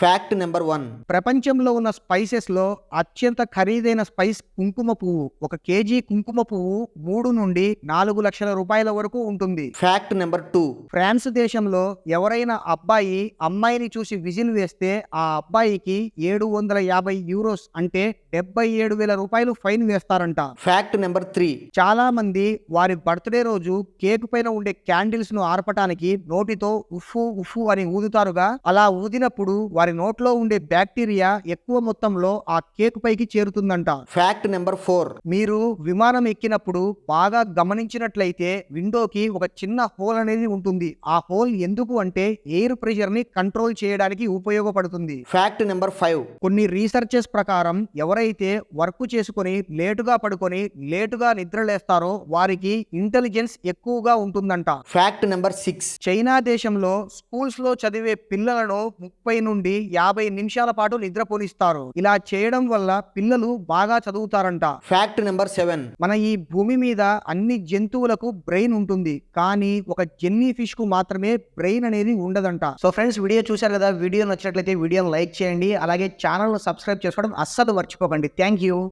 Fact number one ప్రపంచంలో ఉన్న స్పైసెస్లో అత్యంత ఖరీదైన స్పైస్ కుంకుమ పువ్వు. ఒక కేజీ కుంకుమ పువ్వు మూడు నుండి నాలుగు లక్షల రూపాయల వరకు ఉంటుంది. ఫ్యాక్ట్ నెంబర్ టూ ఫ్రాన్స్ దేశంలో ఎవరైనా అబ్బాయి అమ్మాయిని చూసి విజిల్ వేస్తే ఆ అబ్బాయికి ఏడు వందల యాభై యూరోస్ అంటే డెబ్బై ఏడు వేల రూపాయలు ఫైన్ వేస్తారంట. ఫ్యాక్ట్ నెంబర్ త్రీ చాలా మంది వారి బర్త్డే రోజు కేక్ పైన ఉండే క్యాండిల్స్ను ఆర్పటానికి నోటితో ఉఫ్ఫు ఉఫ్ఫు అని ఊదుతారుగా. అలా ఊదినప్పుడు వారి నోట్లో ఉండే బ్యాక్టీరియా ఎక్కువ మొత్తంలో ఆ కేక్ పైకి చేరుతుందంట. ఫ్యాక్ట్ నెంబర్ ఫోర్ మీరు విమానం ఎక్కినప్పుడు బాగా గమనించినట్లయితే విండోకి ఒక చిన్న హోల్ అనేది ఉంటుంది. ఆ హోల్ ఎందుకు అంటే ఎయిర్ ప్రెషర్ని కంట్రోల్ చేయడానికి ఉపయోగపడుతుంది. ఫ్యాక్ట్ నెంబర్ ఫైవ్ కొన్ని రీసెర్చెస్ ప్రకారం ఎవరైతే వర్క్ చేసుకొని లేటుగా పడుకొని లేటుగా నిద్రలేస్తారో వారికి ఇంటెలిజెన్స్ ఎక్కువగా ఉంటుందంట. ఫ్యాక్ట్ నెంబర్ సిక్స్ చైనా దేశంలో స్కూల్స్లో చదివే పిల్లలను ముప్పై నుండి యాభై నిమిషాల పాటు నిద్రపోనిస్తారు. ఇలా చేయడం వల్ల పిల్లలు బాగా చదువుతారంట. ఫ్యాక్ట్ నెంబర్ సెవెన్ మన ఈ భూమి మీద అన్ని జంతువులకు బ్రెయిన్ ఉంటుంది. కానీ ఒక జెన్నీ ఫిష్కు మాత్రమే బ్రెయిన్ అనేది ఉండదంట. సో ఫ్రెండ్స్ వీడియో చూశారు కదా? వీడియో నచ్చినట్లయితే వీడియోని లైక్ చేయండి. అలాగే ఛానల్ సబ్స్క్రైబ్ చేసుకోవడం అస్సలు మర్చిపోకండి. Thank you